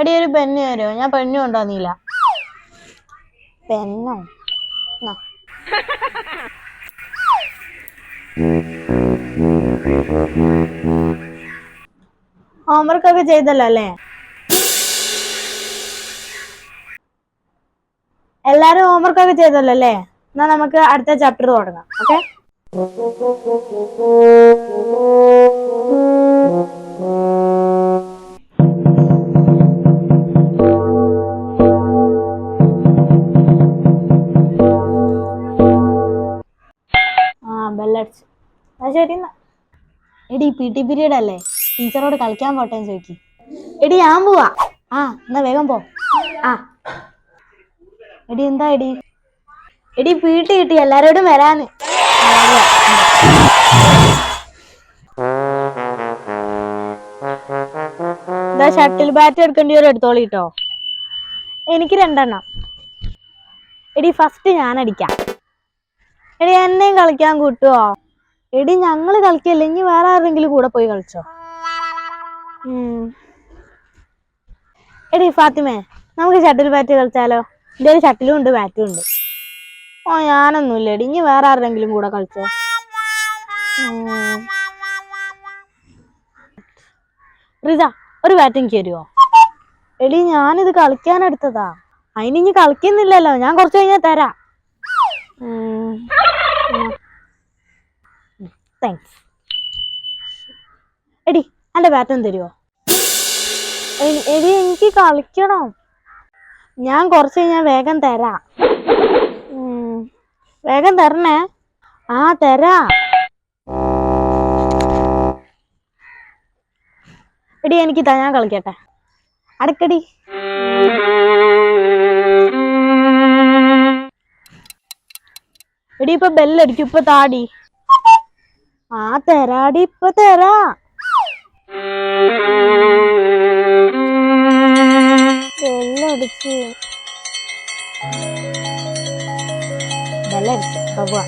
എടി ഒരു പെണ്ണ് തരുമോ? ഞാൻ പെണ്ണ് കൊണ്ടുവന്നില്ല. പെണ്ണോ. ഹോംവർക്ക് ഒക്കെ ചെയ്തല്ലോ അല്ലേ? എല്ലാരും ഹോംവർക്ക് ഒക്കെ ചെയ്തല്ലോ അല്ലേ? എന്നാ നമുക്ക് അടുത്ത ചാപ്റ്റർ തുടങ്ങാം ഓക്കെ ആ എടി പി ടി പീരീഡ് അല്ലേ? ടീച്ചറോട് കളിക്കാൻ പോട്ടെ ചോദിക്കും. എടി ഞാൻ പോവാ. ആ എന്നാ വേഗം പോ. ആ. എടി എന്താ എടി? എടി ടി കിട്ടി. എല്ലാരോടും വരാന്ന്. ഷട്ടിൽ ബാറ്റ് എടുക്കേണ്ടി വരും എടുത്തോളി കേട്ടോ എനിക്ക് രണ്ടെണ്ണം. എടി ഫസ്റ്റ് ഞാൻ അടിക്കാം. എടി എന്നെയും കളിക്കാൻ കൂട്ടുവോ? എടി ഞങ്ങൾ കളിക്കല്ലേ? ഇനി വേറെ ആരെങ്കിലും കൂടെ പോയി കളിച്ചോ? എടി ഫാത്തിമേ നമുക്ക് ഷട്ടിൽ ബാറ്റ് കളിച്ചാലോ? എന്റെ ഒരു ഷട്ടിലും ഉണ്ട് ബാറ്റും ഉണ്ട്. ഓ ഞാനൊന്നുമില്ല എടി. ഇനി വേറെ ആരെങ്കിലും കൂടെ കളിച്ചോ. റിത ഒരു ബാറ്റ് തരുമോ എടി ഞാനിത് കളിക്കാൻ എടുത്തതാ അതിന് ഇനി കളിക്കുന്നില്ലല്ലോ. ഞാൻ കുറച്ച് കഴിഞ്ഞാൽ തരാം. താങ്ക്സ് എടി എന്റെ ബാറ്റം തരുമോ എടി എനിക്ക് കളിക്കണം. ഞാൻ കുറച്ച് കഴിഞ്ഞാൽ വേഗം തരാം. വേഗം തരണേ. ആ തരാ. എടി എനിക്ക് താ ഞാൻ കളിക്കട്ടെ. അടക്കടി. എടി ഇപ്പൊ ബെല്ലടിക്കും ഇപ്പൊ താടി. ആ തെരാടി ഇപ്പൊ തരാ. ബെല്ലടിച്ചു. ബെല്ലടിച്ചു. പോവാ.